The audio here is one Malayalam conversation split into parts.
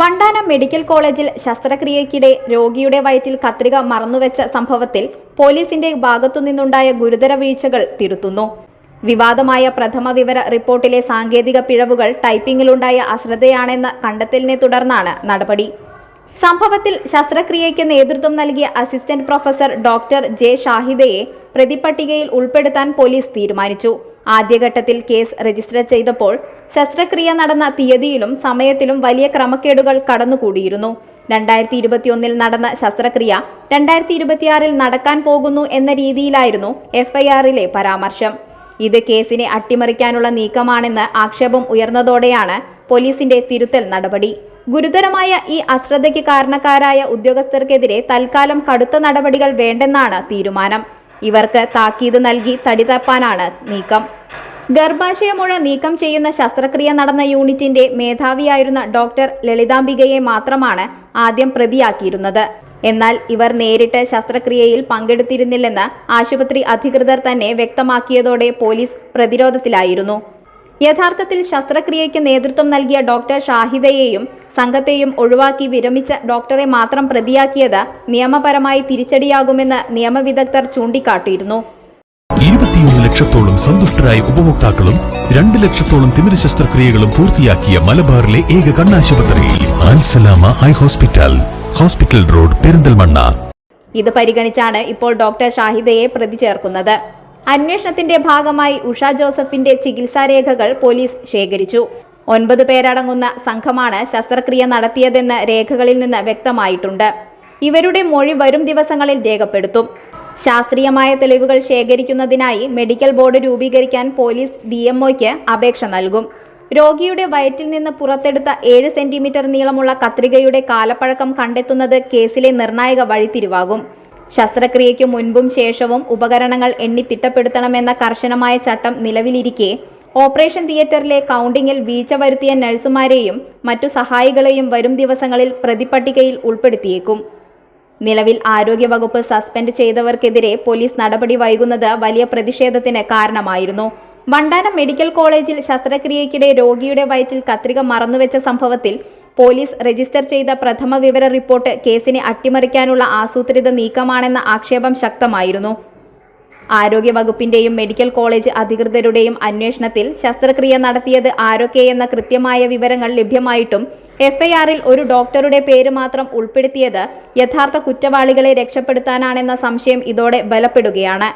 വണ്ടാനം മെഡിക്കൽ കോളേജിൽ ശസ്ത്രക്രിയയ്ക്കിടെ രോഗിയുടെ വയറ്റിൽ കത്രിക മറന്നുവെച്ച സംഭവത്തിൽ പോലീസിന്റെ ഭാഗത്തുനിന്നുണ്ടായ ഗുരുതര വീഴ്ചകൾ തിരുത്തുന്നു. വിവാദമായ പ്രഥമ വിവര റിപ്പോർട്ടിലെ സാങ്കേതിക പിഴവുകൾ ടൈപ്പിംഗിലുണ്ടായ അശ്രദ്ധയാണെന്ന കണ്ടെത്തലിനെ തുടർന്നാണ് നടപടി. സംഭവത്തിൽ ശസ്ത്രക്രിയയ്ക്ക് നേതൃത്വം നൽകിയ അസിസ്റ്റന്റ് പ്രൊഫസർ ഡോക്ടർ ജെ ഷാഹിദയെ പ്രതിപട്ടികയിൽ ഉൾപ്പെടുത്താൻ പോലീസ് തീരുമാനിച്ചു. ആദ്യഘട്ടത്തിൽ കേസ് രജിസ്റ്റർ ചെയ്തപ്പോൾ ശസ്ത്രക്രിയ നടന്ന തീയതിയിലും സമയത്തിലും വലിയ ക്രമക്കേടുകൾ കടന്നുകൂടിയിരുന്നു. രണ്ടായിരത്തി ഇരുപത്തിയൊന്നിൽ നടന്ന ശസ്ത്രക്രിയ രണ്ടായിരത്തി ഇരുപത്തിയാറിൽ നടക്കാൻ പോകുന്നു എന്ന രീതിയിലായിരുന്നു എഫ്ഐആറിലെ പരാമർശം. ഇത് കേസിനെ അട്ടിമറിക്കാനുള്ള നീക്കമാണെന്ന് ആക്ഷേപം ഉയർന്നതോടെയാണ് പോലീസിന്റെ തിരുത്തൽ നടപടി. ഗുരുതരമായ ഈ അശ്രദ്ധയ്ക്ക് കാരണക്കാരായ ഉദ്യോഗസ്ഥർക്കെതിരെ തൽക്കാലം കടുത്ത നടപടികൾ വേണ്ടെന്നാണ് തീരുമാനം. ഇവർക്ക് താക്കീത് നൽകി തടി തപ്പാനാണ് നീക്കം. ഗർഭാശയമുഴ നീക്കം ചെയ്യുന്ന ശസ്ത്രക്രിയ നടന്ന യൂണിറ്റിന്റെ മേധാവിയായിരുന്ന ഡോക്ടർ ലളിതാംബികയെ മാത്രമാണ് ആദ്യം പ്രതിയാക്കിയിരുന്നത്. എന്നാൽ ഇവർ നേരിട്ട് ശസ്ത്രക്രിയയിൽ പങ്കെടുത്തിരുന്നില്ലെന്ന് ആശുപത്രി അധികൃതർ തന്നെ വ്യക്തമാക്കിയതോടെ പോലീസ് പ്രതിരോധത്തിലായിരുന്നു. യഥാർത്ഥത്തിൽ ശസ്ത്രക്രിയയ്ക്ക് നേതൃത്വം നൽകിയ ഡോക്ടർ ഷാഹിദയെയും സംഘത്തെയും ഒഴിവാക്കി വിരമിച്ച ഡോക്ടറെ മാത്രം പ്രതിയാക്കിയത് നിയമപരമായി തിരിച്ചടിയാകുമെന്ന് നിയമവിദഗ്ധർ ചൂണ്ടിക്കാട്ടിയിരുന്നു. ഇരുപത്തിയൊന്ന് ലക്ഷത്തോളം സന്തുഷ്ടരായ ഉപഭോക്താക്കളും രണ്ട് ലക്ഷത്തോളം തിമിര ശസ്ത്രക്രിയകളും പൂർത്തിയാക്കിയ മലബാറിലെ ഏക കണ്ണാശുപത്രി Al Salama eye hospital hospital road Perinthalmanna. ഇത് പരിഗണിച്ചാണ് ഇപ്പോൾ ഡോക്ടർ ഷാഹിദയെ പ്രതി ചേർക്കുന്നത്. അന്വേഷണത്തിന്റെ ഭാഗമായി ഉഷ ജോസഫിന്റെ ചികിത്സാരേഖകൾ പോലീസ് ശേഖരിച്ചു. ഒൻപത് പേരടങ്ങുന്ന സംഘമാണ് ശസ്ത്രക്രിയ നടത്തിയതെന്ന് രേഖകളിൽ നിന്ന് വ്യക്തമായിട്ടുണ്ട്. ഇവരുടെ മൊഴി വരും ദിവസങ്ങളിൽ രേഖപ്പെടുത്തും. ശാസ്ത്രീയമായ തെളിവുകൾ ശേഖരിക്കുന്നതിനായി മെഡിക്കൽ ബോർഡ് രൂപീകരിക്കാൻ പോലീസ് ഡി അപേക്ഷ നൽകും. രോഗിയുടെ വയറ്റിൽ നിന്ന് പുറത്തെടുത്ത ഏഴ് സെന്റിമീറ്റർ നീളമുള്ള കത്രികയുടെ കാലപ്പഴക്കം കണ്ടെത്തുന്നത് കേസിലെ നിർണായക വഴിത്തിരിവാകും. ശസ്ത്രക്രിയയ്ക്ക് മുൻപും ശേഷവും ഉപകരണങ്ങൾ എണ്ണി തിട്ടപ്പെടുത്തണമെന്ന കർശനമായ ചട്ടം നിലവിലിരിക്കെ. ഓപ്പറേഷൻ തിയേറ്ററിലെ കൗണ്ടിങ്ങിൽ വീഴ്ച വരുത്തിയ നഴ്സുമാരെയും മറ്റു സഹായികളെയും വരും ദിവസങ്ങളിൽ പ്രതിപട്ടികയിൽ ഉൾപ്പെടുത്തിയേക്കും. നിലവിൽ ആരോഗ്യവകുപ്പ് സസ്പെൻഡ് ചെയ്തവർക്കെതിരെ പോലീസ് നടപടി വൈകുന്നത് വലിയ പ്രതിഷേധത്തിന് കാരണമായിരുന്നു. വണ്ടാനം മെഡിക്കൽ കോളേജിൽ ശസ്ത്രക്രിയയ്ക്കിടെ രോഗിയുടെ വയറ്റിൽ കത്രിക മറന്നുവെച്ച സംഭവത്തിൽ പോലീസ് രജിസ്റ്റർ ചെയ്ത പ്രഥമ വിവര റിപ്പോർട്ട് കേസിനെ അട്ടിമറിക്കാനുള്ള ആസൂത്രിത നീക്കമാണെന്ന ആക്ഷേപം ശക്തമായിരുന്നു. ആരോഗ്യവകുപ്പിന്റെയും മെഡിക്കൽ കോളേജ് അധികൃതരുടെയും അന്വേഷണത്തിൽ ശസ്ത്രക്രിയ നടത്തിയത് ആരൊക്കെയെന്ന കൃത്യമായ വിവരങ്ങൾ ലഭ്യമായിട്ടും എഫ്ഐആറിൽ ഒരു ഡോക്ടറുടെ പേര് മാത്രം ഉൾപ്പെടുത്തിയത് യഥാർത്ഥ കുറ്റവാളികളെ രക്ഷപ്പെടുത്താനാണെന്ന സംശയം ഇതോടെ ബലപ്പെടുകയാണ്.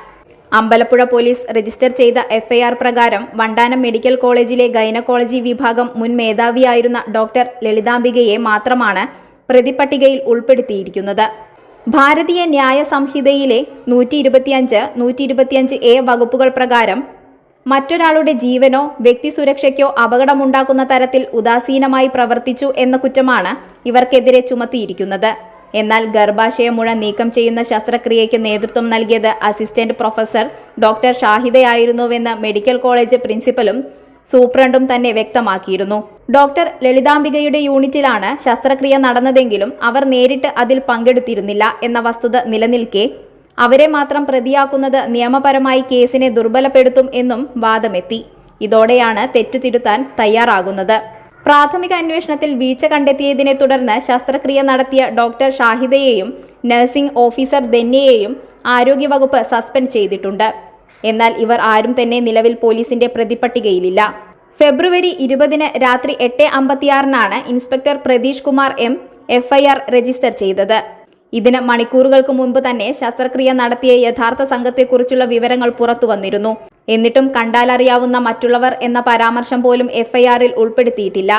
അമ്പലപ്പുഴ പോലീസ് രജിസ്റ്റർ ചെയ്ത എഫ്ഐആർ പ്രകാരം വണ്ടാനം മെഡിക്കൽ കോളേജിലെ ഗൈനക്കോളജി വിഭാഗം മുൻ മേധാവിയായിരുന്ന ഡോക്ടർ ലളിതാംബികയെ മാത്രമാണ് പ്രതിപട്ടികയിൽ ഉൾപ്പെടുത്തിയിരിക്കുന്നത്. ഭാരതീയ ന്യായ സംഹിതയിലെ നൂറ്റി ഇരുപത്തിയഞ്ച് നൂറ്റി ഇരുപത്തിയഞ്ച് എ വകുപ്പുകൾ പ്രകാരം മറ്റൊരാളുടെ ജീവനോ വ്യക്തി സുരക്ഷയ്ക്കോ അപകടമുണ്ടാക്കുന്ന തരത്തിൽ ഉദാസീനമായി പ്രവർത്തിച്ചു എന്ന കുറ്റമാണ് ഇവർക്കെതിരെ ചുമത്തിയിരിക്കുന്നത്. എന്നാൽ ഗർഭാശയ ഗർഭാശയമുഴ നീക്കം ചെയ്യുന്ന ശസ്ത്രക്രിയയ്ക്ക് നേതൃത്വം നൽകിയത് അസിസ്റ്റന്റ് പ്രൊഫസർ ഡോക്ടർ ഷാഹിദയായിരുന്നുവെന്ന് മെഡിക്കൽ കോളേജ് പ്രിൻസിപ്പലും സൂപ്രണ്ടും തന്നെ വ്യക്തമാക്കിയിരുന്നു. ഡോക്ടർ ലളിതാംബികയുടെ യൂണിറ്റിലാണ് ശസ്ത്രക്രിയ നടന്നതെങ്കിലും അവർ നേരിട്ട് അതിൽ പങ്കെടുത്തിരുന്നില്ല എന്ന വസ്തുത നിലനിൽക്കെ അവരെ മാത്രം പ്രതിയാക്കുന്നത് നിയമപരമായി കേസിനെ ദുർബലപ്പെടുത്തും എന്നും വാദമെത്തി. ഇതോടെയാണ് തെറ്റുതിരുത്താൻ തയ്യാറാകുന്നത്. പ്രാഥമിക അന്വേഷണത്തിൽ വീഴ്ച കണ്ടെത്തിയതിനെ തുടർന്ന് ശസ്ത്രക്രിയ നടത്തിയ ഡോക്ടർ ഷാഹിദയെയും നഴ്സിംഗ് ഓഫീസർ ധന്യയെയും ആരോഗ്യവകുപ്പ് സസ്പെൻഡ് ചെയ്തിട്ടുണ്ട്. എന്നാൽ ഇവർ ആരും തന്നെ നിലവിൽ പോലീസിന്റെ പ്രതിപട്ടികയിലില്ല ഫെബ്രുവരി ഇരുപതിന് രാത്രി എട്ട് അമ്പത്തിയാറിനാണ് inspector Pratheesh Kumar M FIR register ചെയ്തത്. ഇതിന് മണിക്കൂറുകൾക്ക് മുൻപ് തന്നെ ശസ്ത്രക്രിയ നടത്തിയ യഥാർത്ഥ സംഘത്തെക്കുറിച്ചുള്ള വിവരങ്ങൾ പുറത്തു വന്നിരുന്നു. എന്നിട്ടും കണ്ടാലറിയാവുന്ന മറ്റുള്ളവർ എന്ന പരാമർശം പോലും എഫ്ഐആറിൽ ഉൾപ്പെടുത്തിയിട്ടില്ല.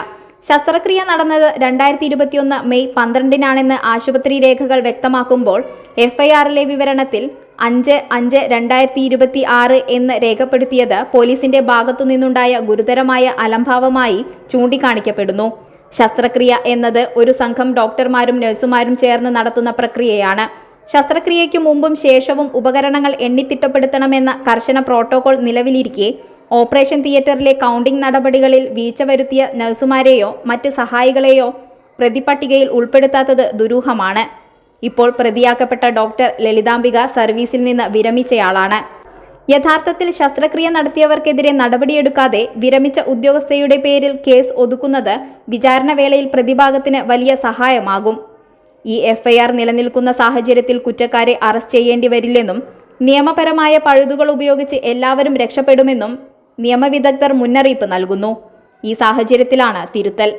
ശസ്ത്രക്രിയ നടന്നത് രണ്ടായിരത്തി ഇരുപത്തിയൊന്ന് മെയ് പന്ത്രണ്ടിനാണെന്ന് ആശുപത്രി രേഖകൾ വ്യക്തമാക്കുമ്പോൾ എഫ്ഐആറിലെ വിവരണത്തിൽ അഞ്ച് അഞ്ച് രണ്ടായിരത്തി ഇരുപത്തി ആറ് എന്ന് രേഖപ്പെടുത്തിയത് പോലീസിന്റെ ഭാഗത്തുനിന്നുണ്ടായ ഗുരുതരമായ അലംഭാവമായി ചൂണ്ടിക്കാണിക്കപ്പെടുന്നു. ശസ്ത്രക്രിയ എന്നത് ഒരു സംഘം ഡോക്ടർമാരും നഴ്സുമാരും ചേർന്ന് നടത്തുന്ന പ്രക്രിയയാണ്. ശസ്ത്രക്രിയയ്ക്ക് മുമ്പും ശേഷവും ഉപകരണങ്ങൾ എണ്ണിത്തിട്ടപ്പെടുത്തണമെന്ന കർശന പ്രോട്ടോകോൾ നിലവിലിരിക്കെ ഓപ്പറേഷൻ തിയേറ്ററിലെ കൗണ്ടിംഗ് നടപടികളിൽ വീഴ്ച വരുത്തിയ നഴ്സുമാരെയോ മറ്റ് സഹായികളെയോ പ്രതിപട്ടികയിൽ ഉൾപ്പെടുത്താത്തത് ദുരൂഹമാണ്. ഇപ്പോൾ പ്രതിയാക്കപ്പെട്ട ഡോക്ടർ ലളിതാംബിക സർവീസിൽ നിന്ന് വിരമിച്ചയാളാണ്. യഥാർത്ഥത്തിൽ ശസ്ത്രക്രിയ നടത്തിയവർക്കെതിരെ നടപടിയെടുക്കാതെ വിരമിച്ച ഉദ്യോഗസ്ഥയുടെ പേരിൽ കേസ് ഒതുക്കുന്നത് വിചാരണവേളയിൽ പ്രതിഭാഗത്തിന് വലിയ സഹായമാകും. ഈ എഫ്ഐആർ നിലനിൽക്കുന്ന സാഹചര്യത്തിൽ കുറ്റക്കാരെ അറസ്റ്റ് ചെയ്യേണ്ടി വരില്ലെന്നും നിയമപരമായ പഴുതുകൾ ഉപയോഗിച്ച് എല്ലാവരും രക്ഷപ്പെടുമെന്നും നിയമവിദഗ്ധർ മുന്നറിയിപ്പ് നൽകുന്നു. ഈ സാഹചര്യത്തിലാണ് തിരുത്തൽ.